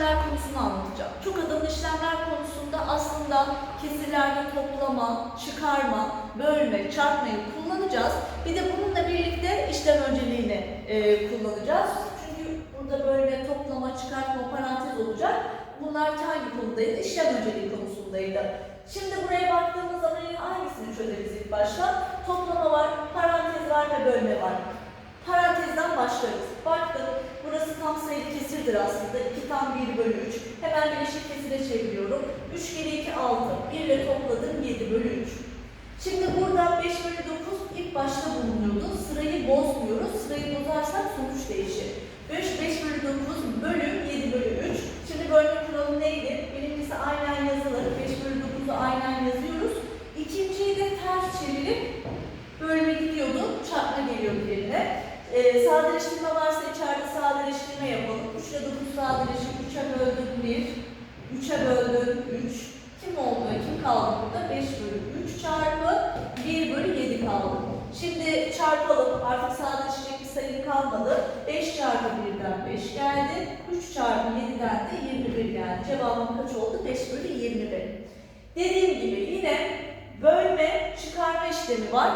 işlemler konusunu anlatacağım. Çok adımlı işlemler konusunda aslında kesirlerde toplama, çıkarma, bölme, çarpmayı kullanacağız. Bir de bununla birlikte işlem önceliğini e, kullanacağız. Çünkü burada bölme, toplama, çıkartma, parantez olacak. Bunlar hangi konudaydı? İşlem önceliği konusundaydı. Şimdi buraya baktığımız zaman hangisini çözeriz ilk başta? Toplama var, parantez var ve bölme var. Parantezden başlarız. Baktım, burası tam sayılı kesirdir aslında. 2 tam 1 bölü 3. Hemen bileşik kesire çeviriyorum. 3 kere 2 6. 1 ile topladım 7 bölü 3. Şimdi burada 5 bölü 9 ilk başta bulunuyordu. Sırayı bozmuyoruz. Sırayı bozarsak sonuç değişir. 5, 5 bölü 9 bölü 7 bölü 3. Şimdi bölme kuralı neydi? Birincisi aynen yazılır. 5 bölü 9'u aynen yazıyoruz. İkinciyi de ters çevirip bölme gidiyordu. Çarpma geliyordu yerine. Ee, sadeleştirme varsa içeride sadeleştirme yapalım. 3 ile 9 sadeleşip 3'e böldüm 1. 3'e böldüm 3. Kim oldu? Kim kaldı burada? 5 bölü 3 çarpı 1 bölü 7 kaldı. Şimdi çarpalım. Artık sadeleşecek bir sayı kalmadı. 5 çarpı 1'den 5 geldi. 3 çarpı 7'den de 21 geldi. Cevabım kaç oldu? 5 bölü 21. Dediğim gibi yine bölme, çıkarma işlemi var.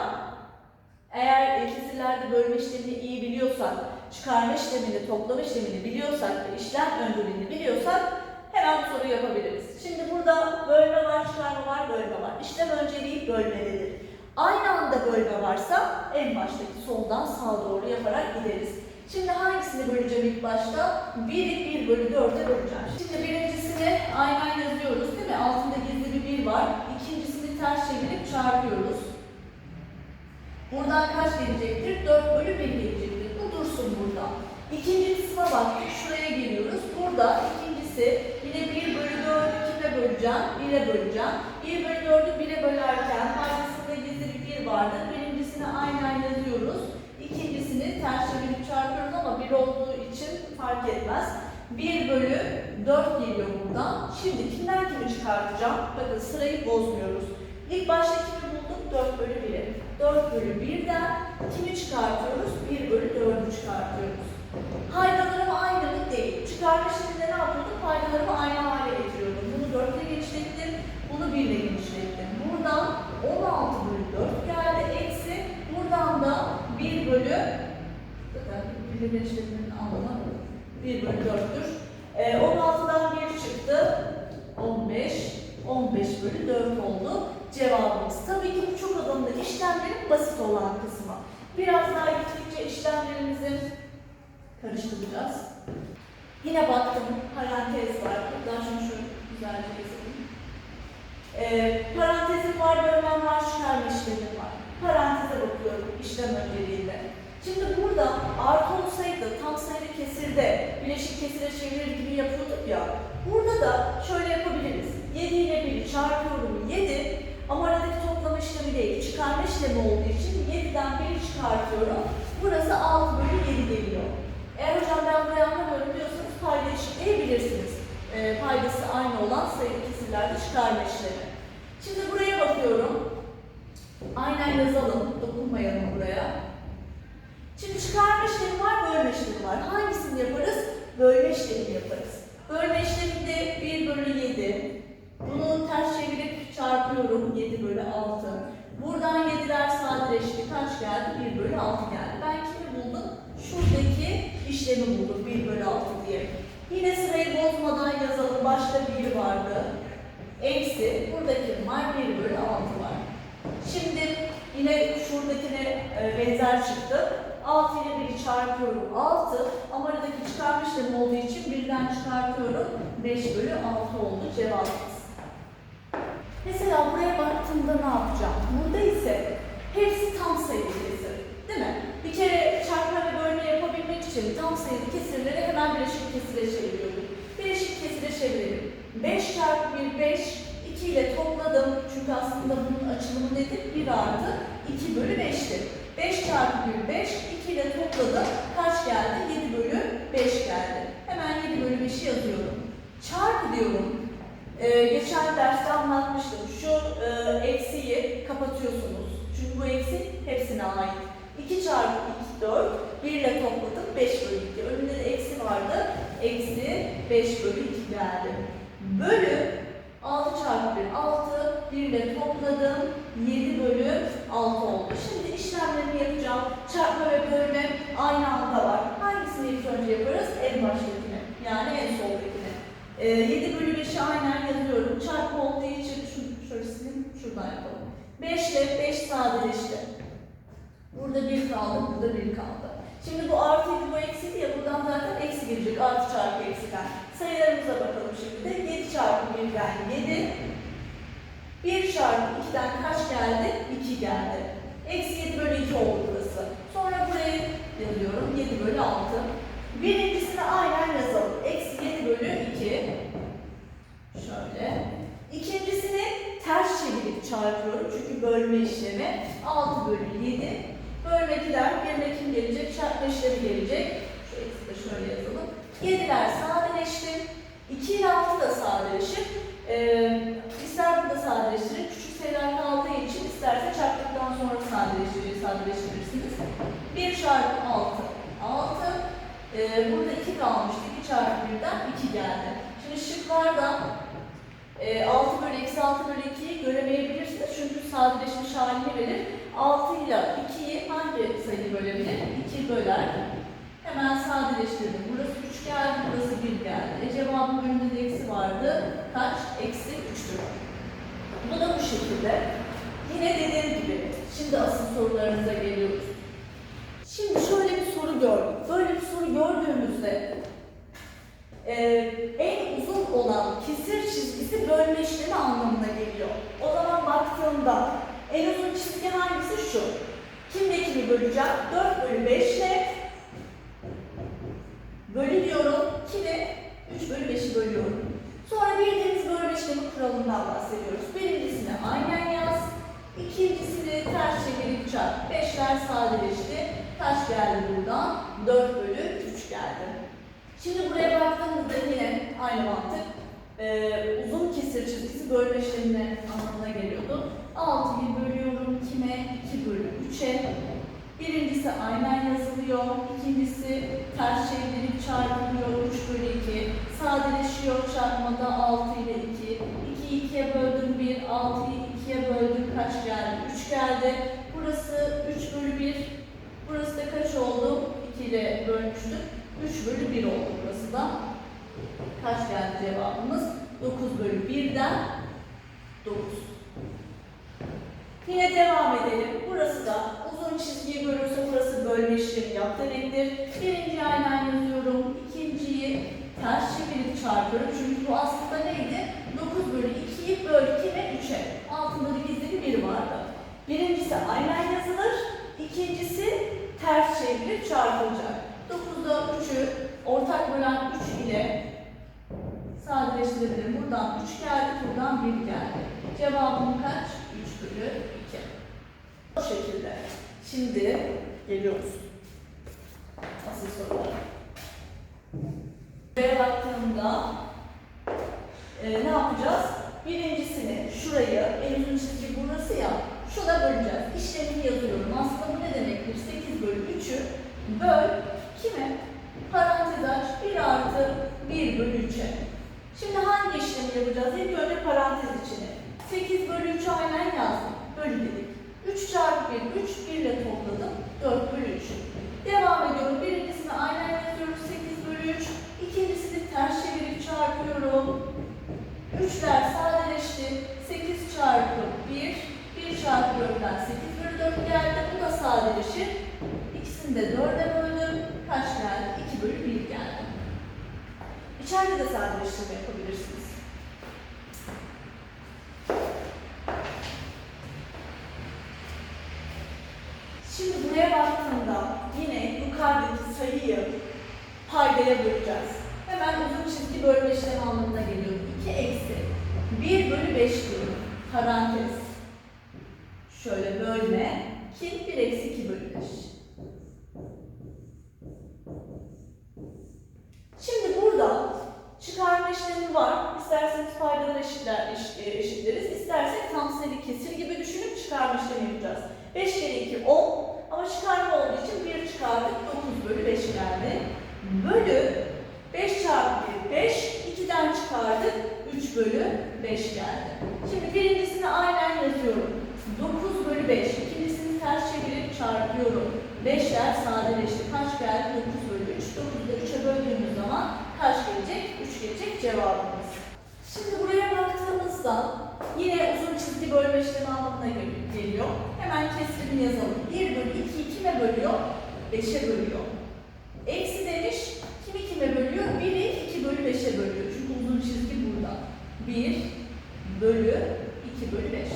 Eğer kesirlerde bölme işlemini iyi biliyorsak, çıkarma işlemini, toplama işlemini biliyorsak ve işlem önceliğini biliyorsak hemen bu soruyu yapabiliriz. Şimdi burada bölme var, çıkarma var, bölme var. İşlem önceliği bölmededir. Aynı anda bölme varsa en baştaki soldan sağa doğru yaparak gideriz. Şimdi hangisini böleceğim ilk başta? 1'i 1 bölü 4'e böleceğim. Şimdi birincisini aynen yazıyoruz değil mi? Altında gizli bir 1 var. İkincisini ters çevirip çarpıyoruz. Buradan kaç gelecektir? 4 bölü 1 gelecektir. Bu dursun burada. İkinci kısma baktık. Şuraya geliyoruz. Burada ikincisi yine 1 bölü 4'ü kime böleceğim? 1'e böleceğim. 1 bölü 4'ü 1'e bölerken paydasında gizli bir 1 vardır. Birincisini aynen yazıyoruz. İkincisini ters çevirip çarpıyoruz ama 1 olduğu için fark etmez. 1 bölü 4 geliyor buradan. Şimdi kimden kimi çıkartacağım? Bakın sırayı bozmuyoruz. İlk başta kimi bulduk? 4 bölü 1'i. 4 bölü 1'den kimi çıkartıyoruz? 1 bölü 4'ü çıkartıyoruz. Paydalarım aynı? Değil. Çıkarma işleminde ne yapıyorduk? Paydalarımı aynı hale getiriyordum. Bunu 4 ile genişlettim, bunu 1 ile genişlettim. Buradan 16 bölü 4 geldi. Eksi buradan da 1 bölü zaten 1 ile genişletmenin anlamı 1 bölü 4'tür. Ee, 16'dan 1 çıktı. 15. 15 bölü 4 oldu cevabımız. Tabii ki bu çok adımlı işlemlerin basit olan kısmı. Biraz daha gittikçe işlemlerimizi karıştıracağız. Yine baktım parantez var. Buradan şunu şöyle güzelce yazalım. Ee, parantezim var, bölmem var, çıkarma işlemim var. Paranteze bakıyorum işlem önceliğinde. Şimdi burada artı olsaydı tam sayılı kesirde bileşik kesire çevirir gibi yapıyorduk ya. Burada da şöyle yapabiliriz. 7 ile 1'i çarpıyorum 7 ama aradaki toplama işlemi değil, çıkarma işlemi olduğu için 7'den 1'i çıkartıyorum. Burası 6 bölü 7 geliyor. Eğer hocam ben burayı anlamıyorum diyorsanız payda eşitleyebilirsiniz. E, paydası aynı olan sayılı kesirlerde çıkarma işlemi. Şimdi buraya bakıyorum. Aynen yazalım, dokunmayalım buraya. Şimdi çıkarma işlemi var, bölme işlemi var. Hangisini yaparız? Bölme işlemini yaparız. Bölme işleminde 1 bölü 7. Bunu ters çevirip çarpıyorum 7 bölü 6. Buradan 7'ler sadeleşti. Kaç geldi? 1 bölü 6 geldi. Ben kimi buldum? Şuradaki işlemi buldum 1 bölü 6 diye. Yine sırayı bozmadan yazalım. Başta 1 vardı. Eksi buradaki var 1 bölü 6 var. Şimdi yine şuradakine e, benzer çıktı. 6 ile 1'i çarpıyorum 6 ama aradaki çıkarma işlemi olduğu için birden çıkartıyorum 5 bölü 6 oldu cevabımız. Mesela buraya baktığımda ne yapacağım? Burada ise hepsi tam sayılı kesir. Değil mi? Bir kere çarpma ve bölme yapabilmek için tam sayılı kesirleri hemen bileşik kesire çeviriyorum. Bileşik kesire çevirelim. 5 çarpı 1 5, 2 ile topladım. Çünkü aslında bunun açılımı nedir? 1 artı 2 bölü 5'tir. 5 çarpı 1 5, 2 ile topladım. Kaç geldi? 7 bölü 5 geldi. Hemen 7 bölü 5'i yazıyorum. Çarpı diyorum. Ee, geçen derste anlatmıştım. Şu e, eksiyi kapatıyorsunuz. Çünkü bu eksi hepsine ait. 2 çarpı 2 4, 1 ile topladım 5 bölü 2. Önünde de eksi vardı. Eksi 5 bölü 2 geldi. Bölü 6 çarpı 1 6. 1 ile topladım. 7 bölü 6 oldu. Şimdi işlemlerimi yapacağım. Çarpma ve bölme aynı anda var. Hangisini ilk önce yaparız? En baştakini. Yani en soldakini. Ee, 7 bölü 5'i aynen yazıyorum. Çarpma olduğu için şu, şöyle sileyim, şuradan yapalım. 5 ile 5 sadeleşti. Burada 1 kaldı, burada 1 kaldı. Şimdi bu artıydı, bu eksiydi ya buradan zaten eksi gelecek. Artı çarpı eksiden. Sayılarımıza bakalım şimdi. 7 çarpı 1'den 7. 1 çarpı 2'den kaç geldi? 2 geldi. Eksi 7 bölü 2 oldu burası. Sonra buraya yazıyorum. 7 bölü 6. Birincisini aynen yazalım. Eksi 7 bölü 2. Şöyle. İkincisini ters çevirip çarpıyorum. Çünkü bölme işlemi 6 bölü 7. Bölme gider kim gelecek? Çarpma işlemi gelecek. Şu eksi de şöyle yazalım. 7'ler sadeleşti. 2 ile 6 da sadeleşir. Ee, ister burada sadeleştirin. Küçük sayılar kaldığı için isterse çarptıktan sonra sadeleştirir, sadeleştirirsiniz. 1 çarpı 6. 6. Ee, burada 2 kalmıştı. 2 çarpı 1'den 2 geldi. Şimdi şıklardan e, 6 bölü eksi 6 bölü 2'yi göremeyebilirsiniz. Çünkü sadeleşmiş halini verir. 6 ile 2'yi hangi sayı bölebilir? 2 böler. Hemen sadeleştirdim. Burası 3 geldi, burası 1 geldi. E cevabın önünde de eksi vardı. Kaç? Eksi 3'tür. Bu da bu şekilde. Yine dediğim gibi. Şimdi asıl sorularımıza geliyoruz. Şimdi şöyle bir soru gördüm. Böyle bir soru gördüğümüzde e, en uzun olan kesir çizgisi bölme işlemi anlamına geliyor. O zaman baktığımda en uzun çizgi hangisi şu? Kimle kimi böleceğim? 4 bölü 5 ile bölü diyorum. Kimi? 3 bölü 5'i bölüyorum. Sonra bildiğimiz bölme işlemi kuralından bahsediyoruz. Birincisini aynen yaz. İkincisini ters çevirip çarp. Beşler sadeleşti. Kaç geldi buradan? 4 bölü 3 geldi. Şimdi buraya baktığımızda yine aynı mantık. Ee, uzun kesir çizgisi bölme işlemine anlamına geliyordu. 6'yı bölüyorum kime? 2 bölü 3'e. Birincisi aynen yazılıyor. İkincisi ters çevirip çarpılıyor. 3 bölü 2. Sadeleşiyor çarpmada 6 ile 2. 2'yi 2'ye böldüm 1. 6'yı 2'ye böldüm kaç geldi? 3 geldi. Burası 3 bölü 1. Burası da kaç oldu? 2 ile bölmüştük. 3 bölü 1 oldu burası da. Kaç geldi cevabımız? 9 bölü 1'den 9. Yine devam edelim. Burası da uzun çizgiyi görürse burası yap demektir. Birinciyi aynen yazıyorum. İkinciyi ters çevirip çarpıyorum. Çünkü bu aslında neydi? 9 bölü 2'yi böl 2 ve 3'e. Altında bir gizli bir vardı. Birincisi aynen yazılır. İkincisi ters çevirip çarpılacak. 9'da 3'ü ortak bölen 3 ile sadeleştirebilirim. Buradan 3 geldi, buradan 1 geldi. Cevabım kaç? 3 bölü 2. Bu şekilde. Şimdi geliyoruz. Asıl sorulara. Buraya baktığımda e, ne yapacağız? Birincisini şurayı, en uzun çizgi burası ya, şuna böleceğiz. İşlemini yazıyorum. Aslında bu ne demektir? 8 bölü 3'ü böl kime? Parantez aç. 1 artı 1 bölü 3'e. Şimdi hangi işlemi yapacağız? İlk önce parantez içine. 8 bölü 3'ü aynen yazdım. Bölü dedik. 3 çarpı 1, 3, 1 ile topladım. 4 bölü 3. Devam ediyorum. Birincisini aynen yazıyorum. 8 bölü 3. İkincisini ters çevirip çarpıyorum. 3'ler sadeleşti. 8 çarpı 1, 1 çarpı 4'ten 8 bölü 4 geldi. Bu da sadeleşir. İkisini de 4'e böldüm. Kaç geldi? 2 bölü 1 geldi. İçeride de sadeleştirme yapabilirsiniz. Şimdi buraya baktığımda yine yukarıdaki sayıyı paydaya böleceğiz. Hemen uzun çizgi bölme işlemi anlamına geliyor. 2 eksi 1 bölü 5 diyorum. Parantez. Şöyle bölme. Kim? 1 eksi 2 bölü 5. Şimdi burada çıkarma işlemi var. İsterseniz paydaları eşitler, eş- e, eşitleriz. İstersek tam sayılı kesir gibi düşünüp çıkarma işlemi yapacağız. 5 kere 2 10 ama çıkarma olduğu için 1 çıkardık 9 bölü 5 geldi. Bölü 5 çarpı 3 bölü 5 geldi. Şimdi birincisini aynen yazıyorum. 9 bölü 5. İkincisini ters çevirip çarpıyorum. 5'ler sadeleşti. Kaç geldi? 9 bölü 3. 9'u da 3'e böldüğümüz zaman kaç gelecek? 3 gelecek cevabımız. Şimdi buraya baktığımızda yine uzun çizgi bölme işlemi anlamına gel- geliyor. Hemen kesirini yazalım. 1 bölü 2'yi kime bölüyor? 5'e bölüyor. Eksi demiş, kimi kime bölüyor? 1'i 2 bölü 5'e bölüyor. Çünkü uzun çizgi burada. 1 bölü 2 bölü 5.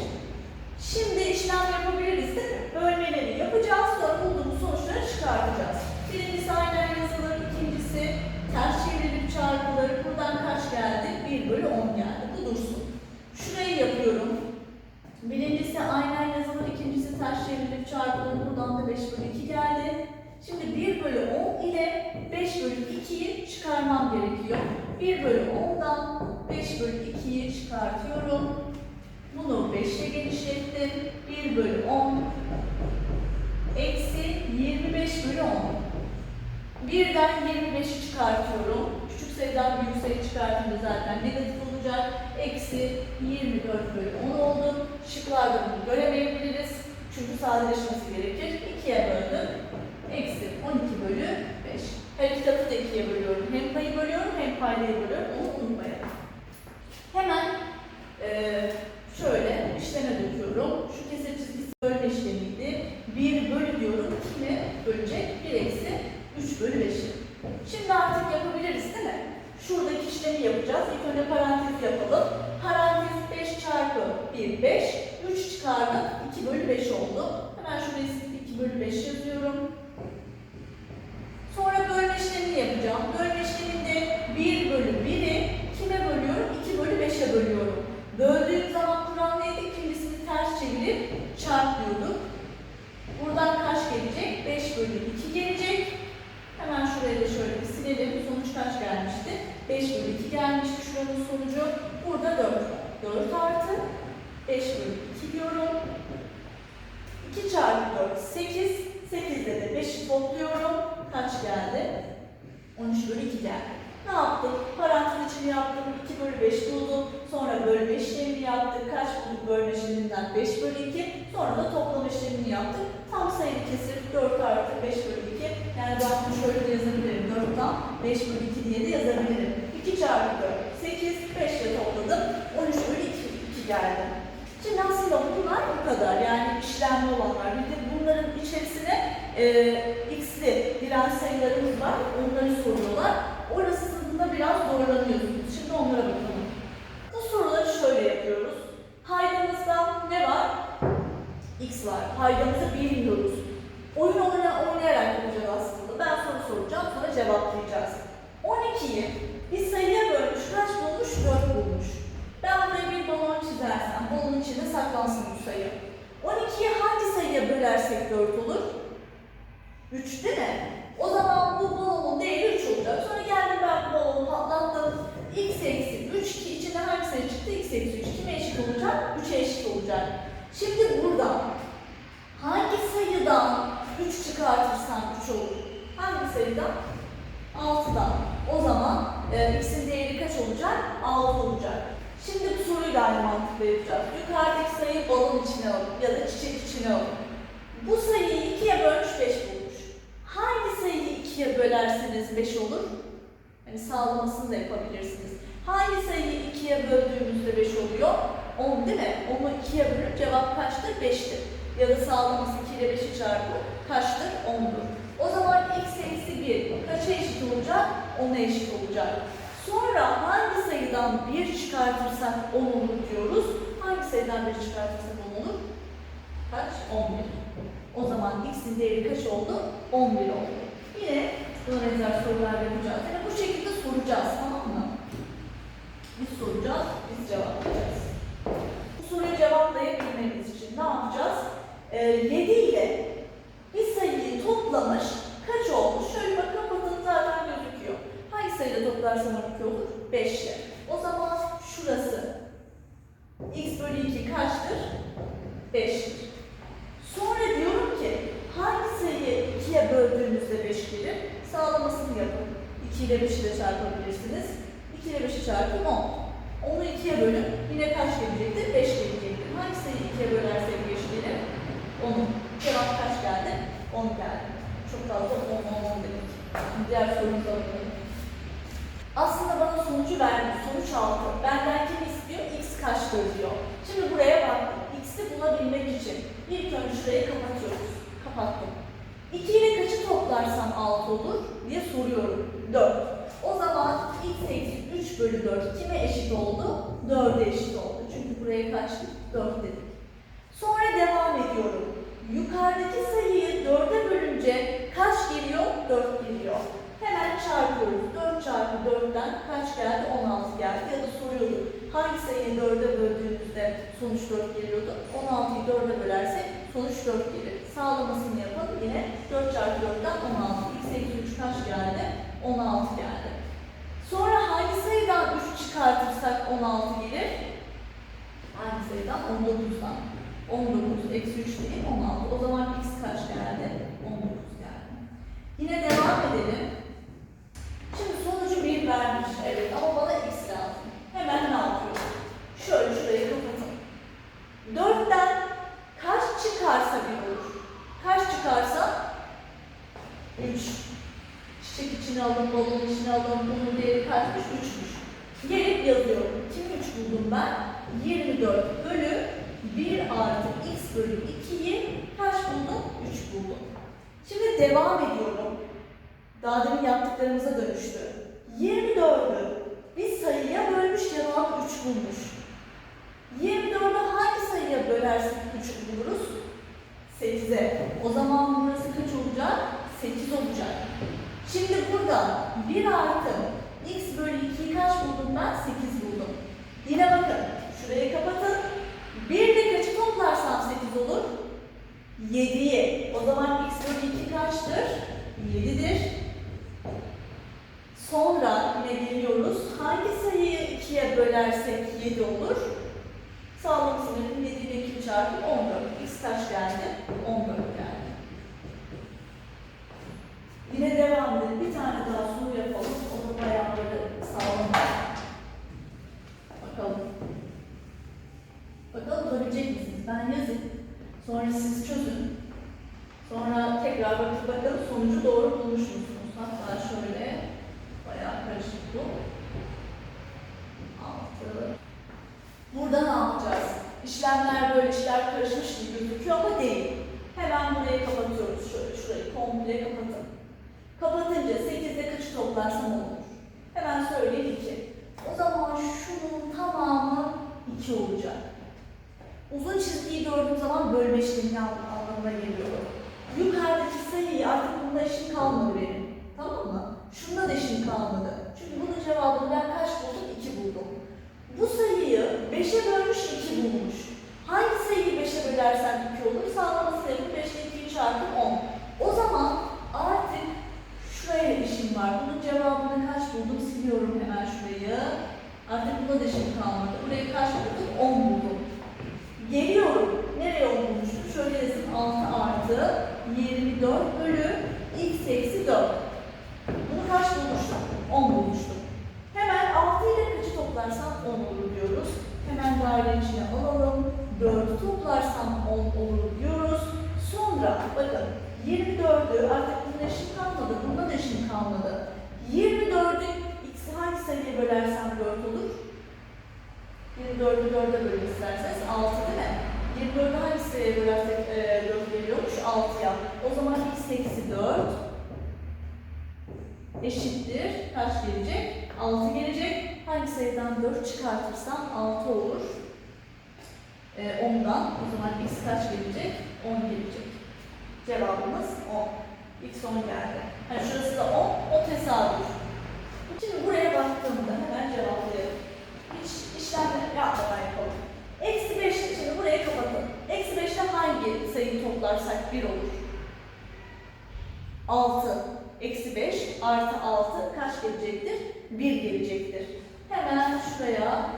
Şimdi işlem yapabiliriz değil mi? Bölmeleri yapacağız, sonra bulduğumuz sonuçları çıkartacağız. Birincisi aynen yazılır, ikincisi ters çevrilip çarpılır. Buradan kaç geldi? 1 bölü 10 geldi. Bu dursun. Şurayı yapıyorum. Birincisi aynen yazılır, ikincisi ters çevrilip çarpılır. Buradan da 5 bölü 2 geldi. Şimdi 1 bölü 10 ile 5 bölü 2'yi çıkarmam gerekiyor. 1 bölü 10'dan 5 bölü 2'yi çıkartıyorum. Bunu 5'e genişlettim. 1 bölü 10 eksi 25 bölü 10. Birden 25'i çıkartıyorum. Küçük sayıdan büyük sayı çıkartınca zaten negatif olacak. Eksi 24 bölü 10 oldu. Şıklarda bunu göremeyebiliriz. Çünkü sadeleşmesi gerekir. 2'ye böldüm. Eksi 12 bölü 5. Her iki tarafı da 2'ye bölüyorum. Hem payı bölüyorum hem paydayı bölüyorum. Onu unutmayalım. Hemen eee şöyle işleme döküyorum. Şu kesir çizgisi bölme işlemiydi. 1 bölü diyorum. Kimi bölecek? 1 eksi 3 bölü 5'i. Şimdi artık yapabiliriz değil mi? Şuradaki işlemi yapacağız. İlk önce parantez yapalım. Parantez 5 çarpı 1, 5. 3 çıkardım. 2 bölü 5 oldu. Hemen şuraya silip 2 bölü 5 yazıyorum. Sonra bölme işlemini yapacağım. Bölme işleminde 1 bölü 1'i kime bölüyorum? 2 bölü 5'e bölüyorum. Böldüğüm zaman kural neydi? İkincisini ters çevirip çarpıyorduk. Buradan kaç gelecek? 5 bölü 2 gelecek. Hemen şuraya da şöyle bir silelim. Sonuç kaç gelmişti? 5 bölü 2 gelmişti şuranın sonucu. Burada 4 var. 4 artı 5 bölü 2 diyorum. 2 çarpı 4 8. 8'de de 5'i topluyorum. Kaç geldi? 13 bölü 2 geldi. Ne yaptık? Parantez içini yaptım. 2 bölü 5 buldum. Sonra bölme işlemini yaptık. Kaç bulduk bölme işleminden? 5 bölü 2. Sonra da toplama işlemini yaptık. Tam sayılı kesir 4 artı 5 bölü 2. Yani ben bunu şöyle de yazabilirim. 4'ten 5 bölü 2 diye de yazabilirim. 2 çarpı 4 8. 5 ile topladım. 13 bölü 2, 2 geldi. Şimdi aslında bunlar bu kadar. Yani işlemli olanlar. Bir de bunların içerisine e, x'li diren sayılarımız var. Onları soruyorlar. Orasında biraz zorlanıyorsunuz. Şimdi onlara bakalım. Bu soruları şöyle yapıyoruz. Paydamızda ne var? X var. Paydamızı bilmiyoruz. Oyun oyna, oynayarak yapacağız aslında. Ben soru soracağım, sonra cevaplayacağız. 12'yi bir sayıya bölmüş, kaç bulmuş? 4 bulmuş. Ben buraya bir balon çizersem, balonun içinde saklansın bu sayı. 12'yi hangi sayıya bölersek 4 olur? 3 değil mi? O zaman bu balonun değeri 3 olacak. Sonra geldim ben bu balonu patlattım. x eksi 3 ki içinde hangi sayı çıktı? x eksi 3 kime eşit olacak? 3'e eşit olacak. Şimdi burada hangi sayıdan 3 çıkartırsam 3 olur? Hangi sayıdan? 6'dan. O zaman e, x'in değeri kaç olacak? 6 olacak. Şimdi bu soruyu da aynı mantıkla yapacağız. Yukarıdaki sayıyı balon içine alıp ya da çiçek içine alıp bu sayıyı 2'ye bölmüş 5 bulmuş. Hangi sayıyı 2'ye bölerseniz 5 olur? Hani sağlamasını da yapabilirsiniz. Hangi sayıyı 2'ye böldüğümüzde 5 oluyor? 10 değil mi? Onu 2'ye bölüp cevap kaçtır? 5'tir. Ya da sağlaması 2 ile 5'i çarpı kaçtır? 10'dur. O zaman x eksi 1 kaça eşit olacak? 10'a eşit olacak. Sonra hangi sayıdan 1 çıkartırsak 10 olur diyoruz. Hangi sayıdan 1 çıkartırsak 10 olur? Kaç? 11. O zaman x'in değeri kaç oldu? 11 oldu. Yine buna benzer sorular yapacağız. Yani bu şekilde soracağız tamam mı? Biz soracağız, biz cevaplayacağız. Bu soruyu cevaplayabilmemiz için ne yapacağız? Ee, 7 ile bir sayıyı toplamış, kaç olmuş? Şöyle bak kapatın zaten gözüküyor. Hangi sayıyla toplarsam 12 olur? 5 ile. O zaman şurası x bölü 2 kaçtır? 5'tir. Sonra diyorum ki hangi sayıyı 2'ye böldüğümüzde 5 gelir? Sağlamasını yapın. 2 ile 5'i de çarpabilirsiniz. 2 ile 5'i çarpın 10. Onu ikiye bölün. Yine kaç gelecektir? 5 gelecektir. Hangi sayıyı ikiye bölersek 5 gelir? 10. Cevap kaç geldi? 10 geldi. Çok fazla 10 10 10 dedik. Şimdi diğer sorumuza bakalım. Aslında bana sonucu verdi. Sonuç 6. Benden kim istiyor? X kaçtır diyor. Şimdi buraya bak. X'i bulabilmek için ilk önce şurayı kapatıyoruz. Kapattım. 2 ile kaçı toplarsam 6 olur diye soruyorum. 4. O zaman x eksi 3 bölü 4 kime eşit oldu? 4'e eşit oldu. Çünkü buraya kaçtı? 4 dedik. Sonra devam ediyorum. Yukarıdaki sayıyı 4'e bölünce kaç geliyor? 4 geliyor. Hemen çarpıyoruz. 4 çarpı 4'ten kaç geldi? 16 geldi. Ya da soruyorduk. Hangi sayıyı 4'e böldüğümüzde sonuç 4 geliyordu? 16'yı 4'e bölersek sonuç 4 gelir. Sağlamasını yapalım. Yine 4 çarpı 4'ten 16. x eksi 3 kaç geldi? 16 geldi. Sonra hangi sayıdan 3 çıkartırsak 16 gelir? Hangi sayıdan? 19'dan. 19 eksi 3 değil 16. O zaman x kaç geldi? 19 geldi. Yine devam edelim. Şimdi sonucu 1 vermiş evet ama bana x lazım. Hemen ne yapıyorum? Şöyle şurayı kapatın. 4'ten kaç çıkarsa 1 olur? Kaç çıkarsa? 3. Çiçek içine alın, balon içine alın, bunun değeri kaçmış? 3'müş. Gelip yazıyorum. Kim 3 buldum ben? 24 bölü 1 artı x bölü 2'yi kaç buldum? 3 buldum. Şimdi devam ediyorum. Daha demin yaptıklarımıza dönüştü. 24'ü bir sayıya bölmüş cevabı 3 bulmuş. 24'ü hangi sayıya bölersek 3 buluruz? 8'e. O zaman burası kaç olacak? 8 olacak. Şimdi burada 1 artı x bölü 2'yi kaç buldum ben? 8 buldum. Yine bakın şurayı kapatın. 1 ile kaçı toplarsam 8 olur? 7'yi. O zaman x bölü 2 kaçtır? 7'dir. Sonra yine geliyoruz. Hangi sayıyı 2'ye bölersek 7 olur? Sağlam sınırın 7 ile 2 çarpı 14. X kaç geldi? 14 geldi. Yine devam edelim. Bir tane daha soru yapalım. O da bayağı böyle sağlam. Bakalım. Bakalım bulabilecek misiniz? Ben yazayım. Sonra siz çözün. Sonra tekrar bakıp bakalım sonucu doğru bulmuş musunuz? Hatta şöyle bayağı karışık bu. Altı. Burada ne yapacağız? İşlemler böyle işler karışmış gibi gözüküyor ama değil. Hemen burayı kapatıyoruz. Şöyle şurayı komple kapatın. Kapatınca 8'de kaç toplarsam olur? Hemen söyleyeyim 2. O zaman şunun tamamı 2 olacak. Uzun çizgiyi gördüğüm zaman bölme işlemi anlamına geliyor. Yukarıdaki sayıyı artık bunda işim kalmadı benim. Tamam mı? Şunda da işim kalmadı. Çünkü bunun cevabını ben kaç buldum? 2 buldum. Bu sayıyı 5'e bölmüş 2 bulmuş. Hangi sayıyı 5'e bölersem 2 olur? Sağlaması yapıp 5 ile 2'yi çarpı 10. O zaman artık şuraya işim var. Bunun cevabını kaç buldum? Siliyorum hemen şurayı. Artık buna da işim kalmadı. Burayı kaç buldum? 10 buldum. Geliyorum. Nereye 10 bulmuştum? Şöyle yazayım. 6 artı 24 bölü x eksi 4. Bunu kaç bulmuştum? 10 bulmuştum. Hemen 6 ile kaçı toplarsam 10 olur diyoruz. Hemen daire içine alalım. 4'ü toplarsam 10 olur diyoruz. Sonra bakın 24'ü artık bunun eşim kalmadı. Bunda da eşim kalmadı. 24'ü x'i hangi sayıya bölersem 4 olur? 24'ü 4'e bölün isterseniz 6 değil mi? 24'ü hangi sayıya bölersek e, 4 geliyormuş? 6'ya. O zaman x eksi 4 eşittir. Kaç gelecek? 6 gelecek. Hangi sayıdan 4 çıkartırsam 6 olur. E, 10'dan. O zaman x kaç gelecek? 10 gelecek. Cevabımız 10. X 10 geldi. Hani şurası da 10. O tesadüf. Şimdi buraya baktığımda hemen cevaplayalım. Hiç işlem yapmadan yapalım. Eksi 5 şimdi buraya kapatın. Eksi 5'te hangi sayıyı toplarsak 1 olur? 6. Eksi 5 artı 6 kaç gelecektir? 1 gelecektir. Hemen şuraya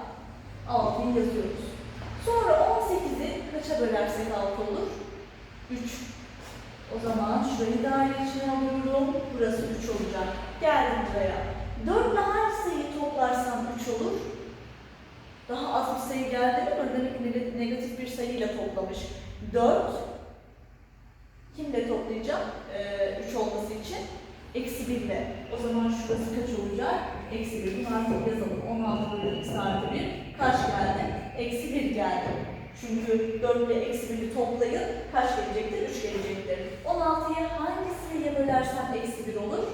6'yı yazıyoruz. Sonra 18'i kaça bölersek 6 olur? 3. O zaman şurayı daire içine alıyorum. Burası 3 olacak. Geldim buraya. 4 ile hangi sayıyı toplarsam 3 olur? Daha az bir sayı geldi mi? Demek negatif bir sayıyla toplamış. 4 kimle toplayacağım? Ee, 3 olması için. Eksi 1 ile. O zaman şurası kaç olacak? Eksi 1. Bunu artık yazalım. 16 bölü x artı 1. Kaç geldi? Eksi 1 geldi. Çünkü 4 ile eksi 1'i toplayın. Kaç gelecektir? 3 gelecektir. 16'yı hangi sayıya bölersem eksi 1 olur?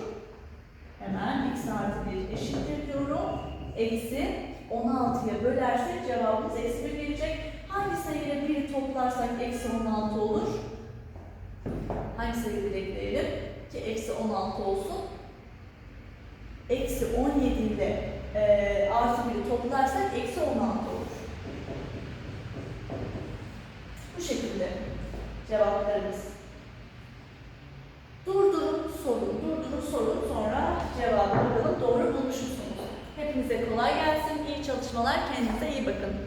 Hemen x artı 1 eşittir diyorum. Eksi 16'ya bölersek cevabımız eksi 1 gelecek. Hangi sayıyla 1'i toplarsak eksi 16 olur? Hangi sayıyı ekleyelim ki eksi 16 olsun? Eksi 17 ile e, artı 1'i toplarsak eksi 16 olur. Bu şekilde cevaplarımız. Durdurun sorun, durdurun sorun sonra cevabı bakalım doğru bulmuş musunuz? Hepinize kolay gelsin, iyi çalışmalar, kendinize iyi bakın.